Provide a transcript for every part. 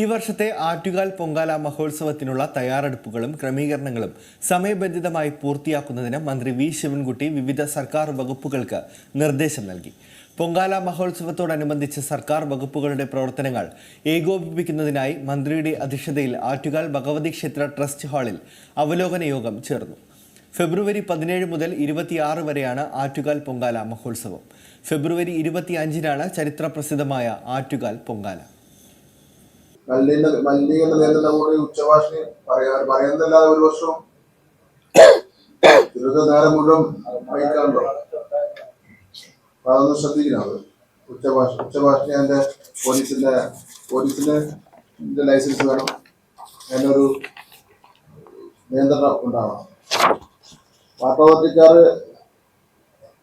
ഈ വർഷത്തെ ആറ്റുകാൽ പൊങ്കാല മഹോത്സവത്തിനുള്ള തയ്യാറെടുപ്പുകളും ക്രമീകരണങ്ങളും സമയബന്ധിതമായി പൂർത്തിയാക്കുന്നതിന് മന്ത്രി വി ശിവൻകുട്ടി വിവിധ സർക്കാർ വകുപ്പുകൾക്ക് നിർദ്ദേശം നൽകി. പൊങ്കാല മഹോത്സവത്തോടനുബന്ധിച്ച് സർക്കാർ വകുപ്പുകളുടെ പ്രവർത്തനങ്ങൾ ഏകോപിപ്പിക്കുന്നതിനായി മന്ത്രിയുടെ അധ്യക്ഷതയിൽ ആറ്റുകാൽ ഭഗവതി ക്ഷേത്ര ട്രസ്റ്റ് ഹാളിൽ അവലോകന യോഗം ചേർന്നു. ഫെബ്രുവരി പതിനേഴ് മുതൽ ഇരുപത്തിയാറ് വരെയാണ് ആറ്റുകാൽ പൊങ്കാല മഹോത്സവം. ഫെബ്രുവരി ഇരുപത്തിയഞ്ചിനാണ് ചരിത്ര പ്രസിദ്ധമായ ആറ്റുകാൽ പൊങ്കാല. മലിനീകരണ മലിനീകരണ നിയന്ത്രണ കൂടി ഉച്ചഭാഷണി പറയാ പറയുന്നല്ലാതെ ഒരു വർഷം തിരുവനന്തപുരം മുഴുവൻ വഹിക്കാണ്ടോ അതൊന്ന് ശ്രദ്ധിക്കണം അത് ഉച്ചഭാഷ ഉച്ചഭാഷണി അതിന്റെ പോലീസിന്റെ പോലീസിന് ഇതിന്റെ ലൈസൻസ് വേണം. അതിനൊരു നിയന്ത്രണം ഉണ്ടാവണം. വാട്ടർ അതോറിറ്റിക്കാർ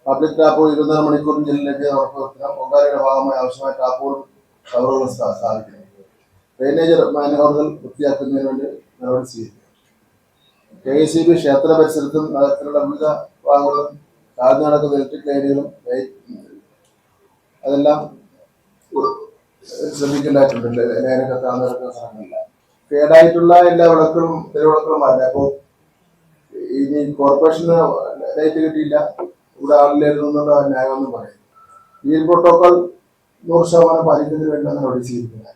പബ്ലിക് ടാപ്പുകൾ ഇരുപത്തിനാല് മണിക്കൂറിന് ജില്ലയിലേക്ക് ഉറപ്പുവരുത്തണം. പൊങ്കാലയുടെ ഭാഗമായി ആവശ്യമായ ടാപ്പുകൾ ഷവറുകൾ സ്ഥാപിക്കണം. ഡ്രെയിനേജ് മാനഹോളുകൾ വൃത്തിയാക്കുന്നതിന് വേണ്ടി നടപടി സ്വീകരിക്കും. കെ സി ബി ക്ഷേത്ര പരിസരത്തും നഗരത്തിലുള്ള വിവിധ ഭാഗങ്ങളും താഴ്ന്നു നടക്കുന്ന ഇലക്ട്രിക് ലൈനുകളും അതെല്ലാം ശ്രമിക്കേണ്ടതായിട്ടുണ്ട്. ലൈനൊക്കെ താഴ്ന്നു നടക്കുന്ന സ്ഥലങ്ങളില്ല കേടായിട്ടുള്ള എല്ലാ വിളക്കുകളും തെരുവിളക്കുകളും അല്ല അപ്പോൾ ഇനി കോർപ്പറേഷന് ലൈറ്റ് കിട്ടിയില്ല. ഇവിടെ ആളില്ലായിരുന്നു ന്യായമെന്ന് പറയും ഈ പ്രോട്ടോകോൾ നൂറ് ശതമാനം പാലിക്കുന്നതിന് വേണ്ടി നടപടി സ്വീകരിക്കുന്നത്